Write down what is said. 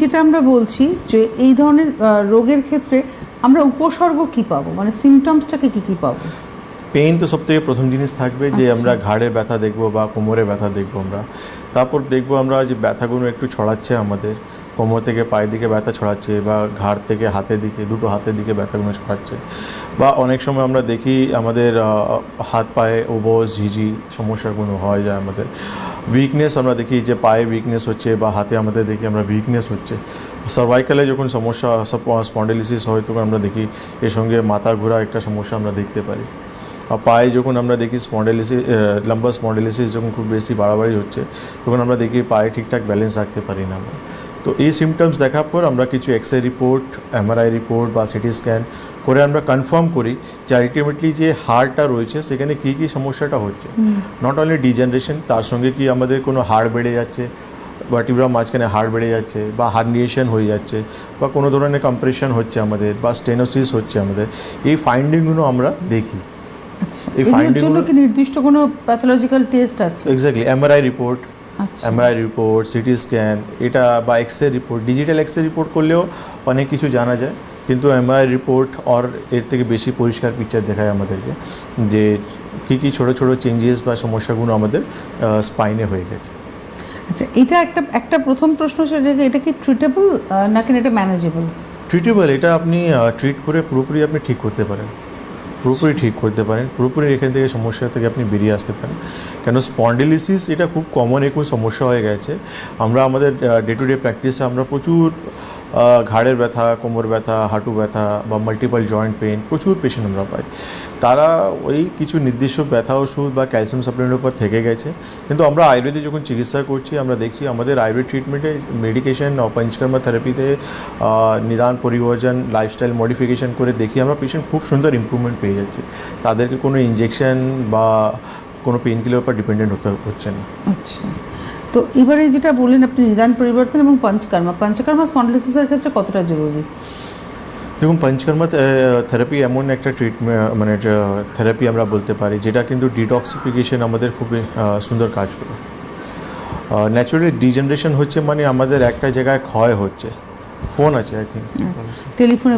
যেটা আমরা বলছি যে এই ধরনের রোগের ক্ষেত্রে আমরা উপসর্গ কি পাবো? মানে সিমটমসটাকে কি কি পাবো? পেইন তো সব থেকে প্রথম জিনিস থাকবে যে আচ্ছা। আমরা ঘাড়ের ব্যথা দেখব বা কোমরে ব্যথা দেখব আমরা। তারপর দেখব আমরা যে ব্যথাগুলো একটু ছড়াচ্ছে আমাদের কোমর থেকে পায়ের দিকে ব্যথা ছড়াচ্ছে বা ঘাড় থেকে হাতের দিকে দুটো হাতের দিকে ব্যথাগুলো ছড়াচ্ছে। বা অনেক সময় আমরা দেখি আমাদের হাত পায়ে ওবস ঝিঝি সমস্যাগুলো হয় যায় আমাদের। উইকনেস আমরা দেখি যে পায়ে উইকনেস হচ্ছে বা হাতে আমাদের দেখি আমরা উইকনেস হচ্ছে। সার্ভাইকালে যখন সমস্যা স্পন্ডেলিসিস হয় তখন আমরা দেখি এর সঙ্গে মাথা ঘোরা একটা সমস্যা আমরা দেখতে পারি। আর পায়ে যখন আমরা দেখি স্পন্ডেলিসিস লম্বা স্পন্ডেলিসিস যখন খুব বেশি বাড়াবাড়ি হচ্ছে, তখন আমরা দেখি পায়ে ঠিকঠাক ব্যালেন্স রাখতে পারি না আমরা। তো এই সিমটমস দেখার পর আমরা কিছু X ray report MRI report বা সিটি স্ক্যান করে আমরা কনফার্ম করি যে আলটিমেটলি যে হাড়টা রয়েছে সেখানে কী কী সমস্যাটা হচ্ছে। নট অনলি ডিজেনারেশন তার সঙ্গে কি আমাদের কোনো হাড় বেড়ে যাচ্ছে বা ভার্টিব্রা মাঝখানে হাড় বেড়ে যাচ্ছে বা হার্নিয়েশন হয়ে যাচ্ছে বা কোনো ধরনের কম্প্রেশন হচ্ছে আমাদের বা স্টেনোসিস হচ্ছে আমাদের এই ফাইন্ডিংগুলো আমরা দেখি। আচ্ছা এই এগুলোর finding জন্য গুলো- কি নির্দিষ্ট কোনো প্যাথোলজিক্যাল টেস্ট আছে? Exactly MRI report MRI report CT scan এটা বা X ray report digital X ray report করলেও অনেক কিছু জানা যায়। কিন্তু এমআরআই রিপোর্ট অর এর থেকে বেশি পরিষ্কার পিকচার দেখায় আমাদেরকে যে কী কী ছোটো ছোটো চেঞ্জেস বা সমস্যাগুলো আমাদের স্পাইনে হয়ে গেছে। আচ্ছা এটা একটা একটা প্রথম প্রশ্ন সেটা যে এটা কি ট্রিটেবল নাকি এটা ম্যানেজেবল ট্রিটেবল এটা আপনি ট্রিট করে পুরোপুরি আপনি ঠিক করতে পারেন। পুরোপুরি ঠিক করতে পারেন, পুরোপুরি এখান থেকে সমস্যা থেকে আপনি বেরিয়ে আসতে পারেন। কেন স্পন্ডিলিসিস এটা খুব কমন একটু সমস্যা হয়ে গেছে। আমরা আমাদের ডে টু ডে প্র্যাকটিসে আমরা প্রচুর ঘাড়ের ব্যথা, কোমর ব্যথা, হাঁটু ব্যথা বা মাল্টিপল জয়েন্ট পেন প্রচুর পেশেন্ট আমরা পাই। তারা ওই কিছু নির্দিষ্ট ব্যথা ওষুধ বা ক্যালসিয়াম সাপ্লিমেন্টের উপর থেকে গেছে। কিন্তু আমরা আয়ুর্বেদে যখন চিকিৎসা করছি, আমরা দেখছি আমাদের আয়ুর্বেদ ট্রিটমেন্টে মেডিকেশন পঞ্চকর্মা থেরাপিতে নিদান পরিবর্জন লাইফস্টাইল মডিফিকেশন করে দেখি আমরা পেশেন্ট খুব সুন্দর ইমপ্রুভমেন্ট পেয়ে যাচ্ছে। তাদেরকে কোনো ইনজেকশন বা কোনো পেন কিলার উপর ডিপেন্ডেন্ট হতে হচ্ছে না। আচ্ছা। তো এবারে যেটা বললেন আপনি নিদান পরিবর্তন এবং পঞ্চকর্মা। পঞ্চকর্মা স্পন্ডলিসিসের ক্ষেত্রে কতটা জরুরি? দেখুন পঞ্চকর্মা থেরাপি এমন একটা ট্রিটমেন্ট মানে থেরাপি আমরা বলতে পারি যেটা কিন্তু ডিটক্সিফিকেশন আমাদের খুবই সুন্দর কাজ করে। ন্যাচুরালি ডিজেনারেশন হচ্ছে মানে আমাদের একটা জায়গায় ক্ষয় হচ্ছে। ফোন আছে আই থিঙ্ক টেলিফোনে